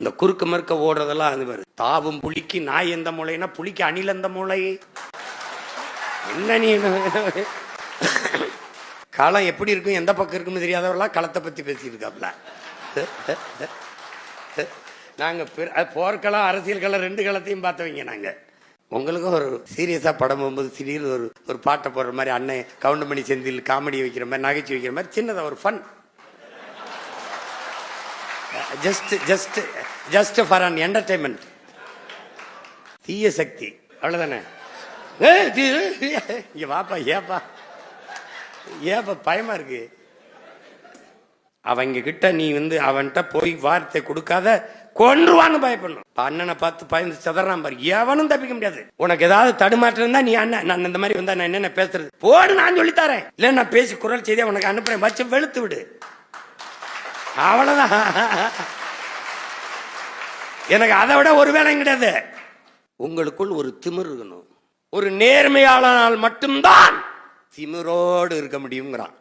இந்த குறுக்கு மறுக்க ஓடுறதெல்லாம் அது மாதிரி தாவும் புலிக்கு நாய் எந்த மூளைனா புலிக்கு அணில் எந்த மூளை? என்ன நீ? களம் எப்படி இருக்கும்? எந்த பக்கம் இருக்குன்னு தெரியாதவர்களாம் களத்தை பற்றி பேசிட்டு நாங்கள் நாங்க போர்க்களம் அரசியல் களம் ரெண்டு களத்தையும் பார்த்தவங்க நாங்கள் உங்களுக்கும் ஒரு சீரியஸாக படம் போகும்போது திடீர்னு ஒரு ஒரு பாட்டை போடுற மாதிரி அண்ணன் கவுண்டமணி செந்தில் காமெடி வைக்கிற மாதிரி நகைச்சு வைக்கிற மாதிரி சின்னதாக ஒரு fun just just just for an entertainment தீய சக்தி. அவ்வளவுதானே? இங்க வாப்பா ஏப்பா. ஏப்பா பயமா இருக்கு. அவங்க கிட்ட நீ வந்து அவன்கிட்ட போய் வார்த்தை கொடுக்காத கொன்றுவான்னு பயப்படணும். அண்ணனை பார்த்து பயந்து சிதறான் பாரு. எவனும் தப்பிக்க முடியாது. உனக்கு ஏதாவது தடுமாற்றம் இருந்தா நீ அண்ணன் நான் இந்த மாதிரி வந்தா நான் என்னென்ன பேசுறது? போடு நான் சொல்லி தரேன். இல்ல நான் பேசி குரல் செய்தி உனக்கு அனுப்புறேன். வச்சு வெளுத்து விடு. அவ்வளவுதான். எனக்கு அதை விட ஒரு வேலையும் கிடையாது. உங்களுக்குள் ஒரு திமிர் இருக்கணும். ஒரு நேர்மையாளனால் மட்டும்தான் திமிரோடு இருக்க முடியுங்கிறான்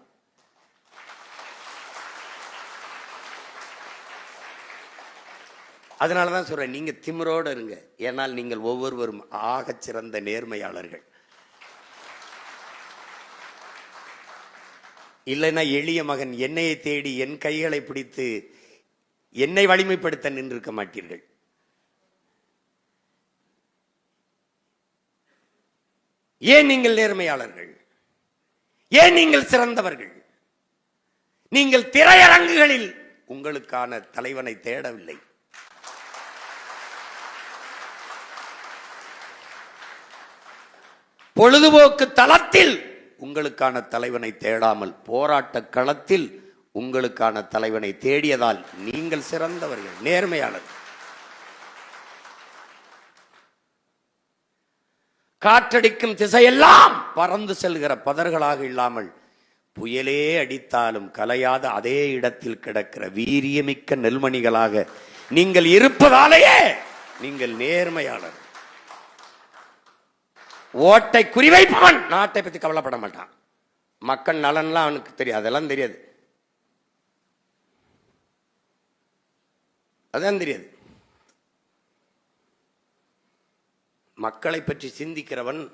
அதனால தான் சொல்கிறேன் நீங்கள் திமிரோடு இருங்க. ஏன்னால் நீங்கள் ஒவ்வொருவரும் ஆகச் சிறந்த நேர்மையாளர்கள். இல்லைன்னா எளிய மகன் என்னையை தேடி என் கைகளை பிடித்து என்னை வலிமைப்படுத்த நின்றிருக்க மாட்டீர்கள். ஏன் நீங்கள் நேர்மையாளர்கள்? ஏன் நீங்கள் சிறந்தவர்கள்? நீங்கள் திரையரங்குகளில் உங்களுக்கான தலைவனை தேடவில்லை. பொழுதுபோக்கு தளத்தில் உங்களுக்கான தலைவனை தேடாமல் போராட்ட களத்தில் உங்களுக்கான தலைவனை தேடியதால் நீங்கள் சிறந்தவர்கள் நேர்மையாளர் காற்றடிக்கும் திசையெல்லாம் பறந்து செல்கிற பதர்களாக இல்லாமல் புயலே அடித்தாலும் கலையாத அதே இடத்தில் கிடக்கிற வீரியமிக்க நெல்மணிகளாக நீங்கள் இருப்பதாலேயே நீங்கள் நேர்மையாளர் ஓட்டை குறிவைப்பவன். நாட்டை பற்றி கவலைப்பட மாட்டான். மக்கள் நலன்லாம் அவனுக்கு தெரியாது அதெல்லாம் தெரியாது. அதான் தெரியாது. மக்களை பற்றி சிந்திக்கிறவன்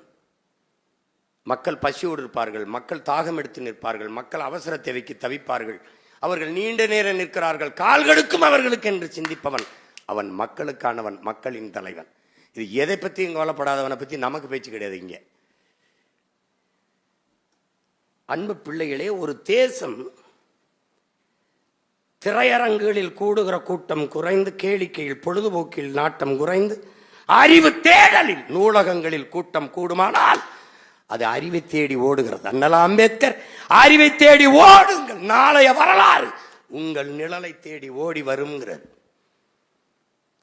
மக்கள் பசியோடு இருப்பார்கள். மக்கள் தாகம் எடுத்து நிற்பார்கள். மக்கள் அவசர தேவைக்கு தவிப்பார்கள். அவர்கள் நீண்ட நேரம் நிற்கிறார்கள். கால்களுக்கும் அவர்களுக்கு என்று சிந்திப்பவன். அவன் மக்களுக்கானவன். மக்களின் தலைவன். இது எதை பற்றியும் கவலைப்படாதவனை பற்றி நமக்கு பேச்சு கிடையாது இங்கே. அன்பு பிள்ளைகளே ஒரு தேசம் திரையரங்குகளில் கூடுகிற கூட்டம் குறைந்து கேளிக்கையில் பொழுதுபோக்கில் நாட்டம் குறைந்து அறிவு தேடலில் நூலகங்களில் கூட்டம் கூடுமானால் அது அறிவை தேடி ஓடுகிறது. அண்ணலா அம்பேத்கர் அறிவை தேடி ஓடுங்கள் நாளைய வரலாறு உங்கள் நிழலை தேடி ஓடி வருங்கிறது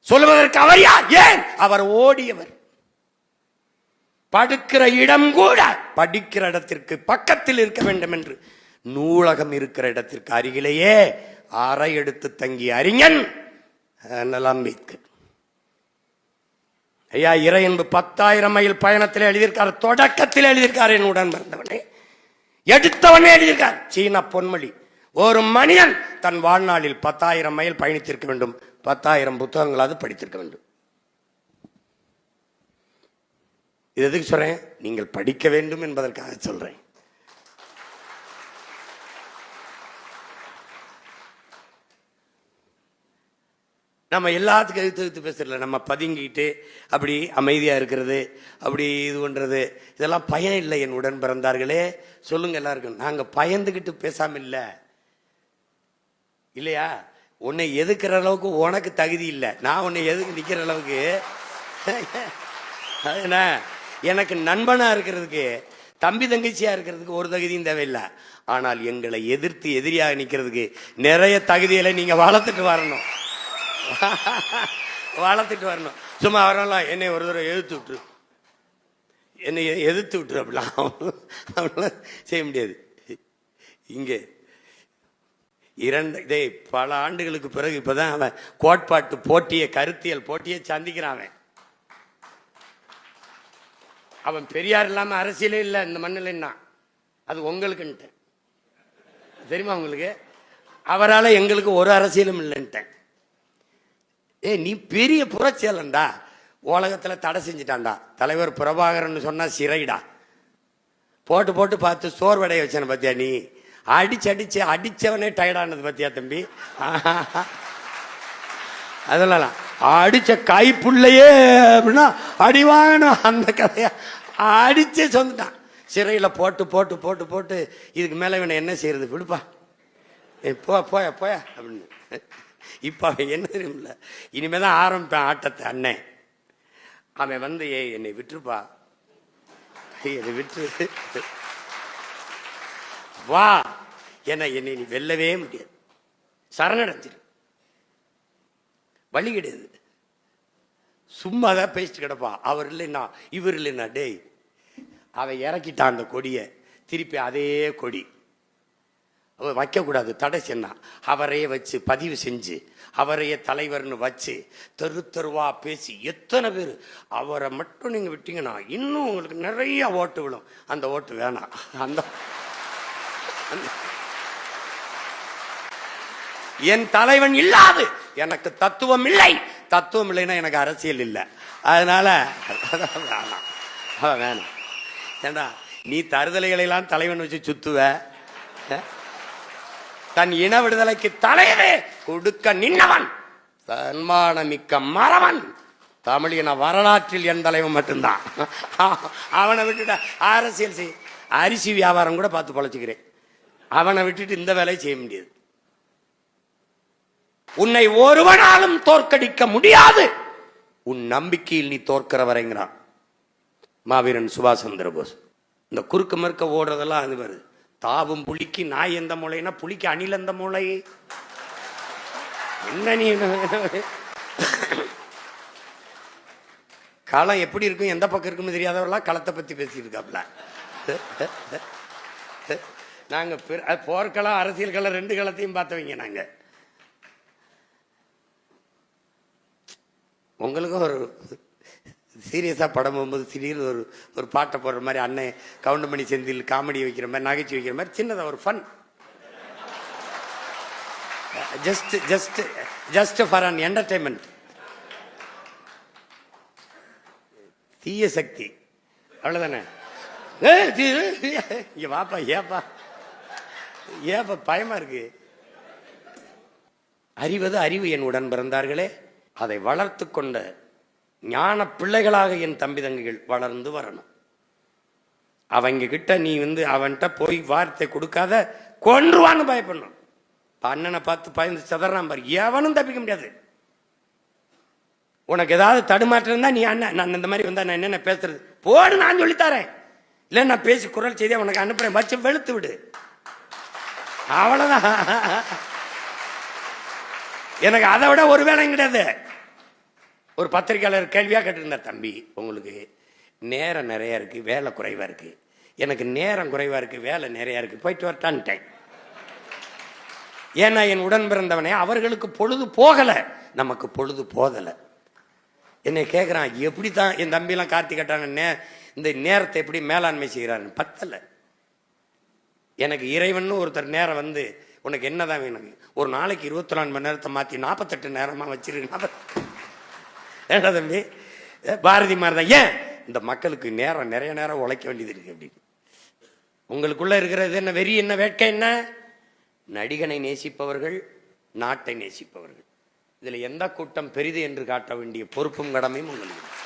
சொல்வதற்கு அவர் யார்? ஏன்? அவர் ஓடியவர். படுக்கிற இடம் கூட படிக்கிற இடத்திற்கு பக்கத்தில் இருக்க வேண்டும் என்று நூலகம் இருக்கிற இடத்திற்கு அருகிலேயே அறை எடுத்து தங்கிய அறிஞன் அம்பேத்கர். ஐயா இறை என்பது பத்தாயிரம் மைல் பயணத்தில் எழுதியிருக்கார் தொடக்கத்தில் எழுதியிருக்கார் என் உடன் பிறந்தவனே எடுத்தவனே எழுதியிருக்கார். சீன பொன்மொழி. ஒரு மனிதன் தன் வாழ்நாளில் பத்தாயிரம் மைல் பயணித்திருக்க வேண்டும். பத்தாயிரம் புத்தகங்களாவது படித்திருக்க வேண்டும். இது எதுக்கு சொல்றேன்? நீங்கள் படிக்க வேண்டும் என்பதற்காக சொல்றேன். நம்ம எல்லாத்துக்கும் எதிர்த்து எதிர்த்து பேசுறதில்ல நம்ம பதுங்கிட்டு அப்படி அமைதியா இருக்கிறது அப்படி இது பண்றது இதெல்லாம் பயன் இல்லை என் உடன் பிறந்தார்களே. சொல்லுங்க எல்லாருக்கும். நாங்க பயந்துகிட்டு பேசாம இல்லை. இல்லையா? உன்னை எதுக்கிற அளவுக்கு உனக்கு தகுதி இல்லை. நான் உன்னை எதுக்கு நிற்கிற அளவுக்கு? அது என்ன? எனக்கு நண்பனாக இருக்கிறதுக்கு தம்பி தங்கச்சியாக இருக்கிறதுக்கு ஒரு தகுதியும் தேவையில்லை. ஆனால் எங்களை எதிர்த்து எதிரியாக நிற்கிறதுக்கு நிறைய தகுதிகளை நீங்கள் வளர்த்துட்டு வரணும். வளர்த்துட்டு வரணும். சும்மா வரலாம் என்னை ஒரு தடவை எழுத்து விட்டுரு. என்னை எதிர்த்து விட்டுரு அப்படிலாம். அப்படிலாம் செய்ய முடியாது. இங்கே இரண்டு இதே பல ஆண்டுகளுக்கு பிறகு இப்பதான் அவன் கோட்பாட்டு போட்டிய கருத்தியல் போட்டியை சந்திக்கிறான் அவன். அவன் பெரியார் இல்லாம அரசியலே இல்லை இந்த மண்ணில் அது உங்களுக்குன்ட்டேன். தெரியுமா உங்களுக்கு? அவரால் எங்களுக்கு ஒரு அரசியலும் இல்லைன்ட்டேன். ஏ நீ பெரிய புரட்சியாளன்டா உலகத்தில் தடை செஞ்சுட்டான்டா. தலைவர் பிரபாகரன் சொன்னால் சிறைடா. போட்டு போட்டு பார்த்து சோர்வடைய வச்சேன்னு பார்த்தியா நீ? அடிச்சு அடிச்சு அடிச்சவனே டயர்டானது பத்தியா தம்பி? அதெல்லாம். அடிச்ச கைப்புள்ளையே அப்படின்னா அடி அந்த கதையை? அடிச்சே சொந்துட்டான். சிறையில் போட்டு போட்டு போட்டு போட்டு இதுக்கு மேலே இவனை என்ன செய்யறது? விடுப்பா. போ போய போய அப்படின்னு. இப்போ அவன் என்ன தெரியுமில்ல? இனிமே தான் ஆரம்பிப்பேன் ஆட்டத்தை அண்ணன் அவன் வந்து ஏய் என்னை விட்டுருப்பா. என்னை விட்டு வா. என என்னை நீ வெல்லவே முடியாது. சரணடைஞ்சிரு. வழி கிடையாது. சும்மா தான் பேசிட்டு கிடப்பா அவர் இல்லைன்னா இவர் இல்லைன்னா டேய் அவன் இறக்கிட்டான் அந்த கொடியை. திருப்பி அதே கொடி. அவ வைக்கக்கூடாது. தடை சென்னா. அவரையே வச்சு பதிவு செஞ்சு அவரையே தலைவர்னு வச்சு தெரு தெருவா பேசி எத்தனை பேர்? அவரை மட்டும் நீங்கள் விட்டீங்கன்னா இன்னும் உங்களுக்கு நிறைய ஓட்டு விழும். அந்த ஓட்டு வேணாம். அந்த- என் தலைவன் இல்லாது. எனக்கு தத்துவம் இல்லை. தத்துவம் இல்லைன்னா எனக்கு அரசியல் இல்லை. அதனால வேணாம். வேணாம். ஏண்டா நீ தருதலைகளை எல்லாம் தலைவன் வச்சு சுத்துவ? தன் இன விடுதலைக்கு தலையவே கொடுக்க நின்னவன். தன்மானமிக்க மறவன். தமிழின வரலாற்றில் என் தலைவன் மட்டும்தான். அவனை விட்டுட்ட அரசியல் செய். அரிசி வியாபாரம் கூட பார்த்து பழச்சிக்கிறேன். அவனை விட்டுட்டு இந்த வேலையை செய்ய முடியாது. உன்னை ஒருவனாலும் தோற்கடிக்க முடியாது. உன் நம்பிக்கையில் நீ தோற்கிற வரைங்கிறான். மாவீரன் சுபாஷ் சந்திர போஸ். இந்த குறுக்கு மறுக்க ஓடுறதெல்லாம் அது வருது தாவும் புலிக்கு நாய் எந்த மூளைனா புளிக்கு அணில் எந்த மூளை? என்ன நீ? களம் எப்படி இருக்கும்? எந்த பக்கம் இருக்குன்னு தெரியாதவர்களாம் களத்தை பத்தி பேசிட்டு நாங்கள் நாங்க பிற- போர்க்களம் அரசியல் களம் ரெண்டு களத்தையும் பார்த்தவங்க நாங்க உங்களுக்கும் ஒரு சீரியஸாக படம் போகும்போது திடீர்னு ஒரு ஒரு பாட்டை போடுற மாதிரி அண்ணன் கவுண்டமணி செந்தில் காமெடி வைக்கிற மாதிரி நகைச்சுவை வைக்கிற மாதிரி சின்னதாக ஒரு fun just just just for an entertainment தீய சக்தி அவ்வளோதானே இங்க வாப்பா ஏப்பா ஏன் பயமா இருக்கு? அறிவது அறிவு என் உடன் பிறந்தார்களே. அதை வளர்த்து கொண்ட ஞான பிள்ளைகளாக என் தம்பி தங்கைகள் வளர்ந்து வரணும். அவங்க கிட்ட நீ வந்து அவன்கிட்ட போய் வார்த்தை கொடுக்காத கொன்றுவான்னு பயப்படணும். அண்ணனை பார்த்து பயந்து சதறான் பாரு. எவனும் தப்பிக்க முடியாது. உனக்கு ஏதாவது தடுமாற்றம் இருந்தா நீ அண்ணன் நான் இந்த மாதிரி வந்தா நான் என்னென்ன பேசுறது? போடு நான் சொல்லித்தரேன் இல்லை நான் பேசி குரல் செய்தி உனக்கு அனுப்புறேன். வச்சு வெளுத்து விடு. அவ்வளவுதான். எனக்கு அதை விட ஒரு வேலையும் கிடையாது. ஒரு பத்திரிக்கையாளர் கேள்வியாக கேட்டிருந்தார் தம்பி உங்களுக்கு நேரம் நிறைய இருக்கு வேலை குறைவா இருக்கு. எனக்கு நேரம் குறைவா இருக்கு வேலை நிறைய இருக்கு போயிட்டு வரட்டான்ட்டேன். ஏன்னா என் உடன் பிறந்தவனே அவர்களுக்கு பொழுது போகலை. நமக்கு பொழுது போதலை. என்னை கேட்குறான் எப்படி தான் என் தம்பிலாம் கார்த்தி கட்டான நே இந்த நேரத்தை எப்படி மேலாண்மை செய்கிறான்னு பத்தலை. எனக்கு இறைவன் ஒருத்தர் நேரம் வந்து உனக்கு என்னதான் வேணும்? ஒரு நாளைக்கு இருபத்தி நாலு மணி நேரத்தை மாற்றி நாற்பத்தெட்டு நேரமா வச்சிரு ஏடா தம்பி பாரதி மாதிரி தான் ஏன்? இந்த மக்களுக்கு நேரம் நிறைய நேரம் உழைக்க வேண்டியது இருக்கு அப்படின்னு. உங்களுக்குள்ள இருக்கிறது என்ன வெறி என்ன வேட்கை என்ன? நடிகனை நேசிப்பவர்கள் நாட்டை நேசிப்பவர்கள். இதுல எந்த கூட்டம் பெரிது என்று காட்ட வேண்டிய பொறுப்பும் கடமையும் உங்களுக்கு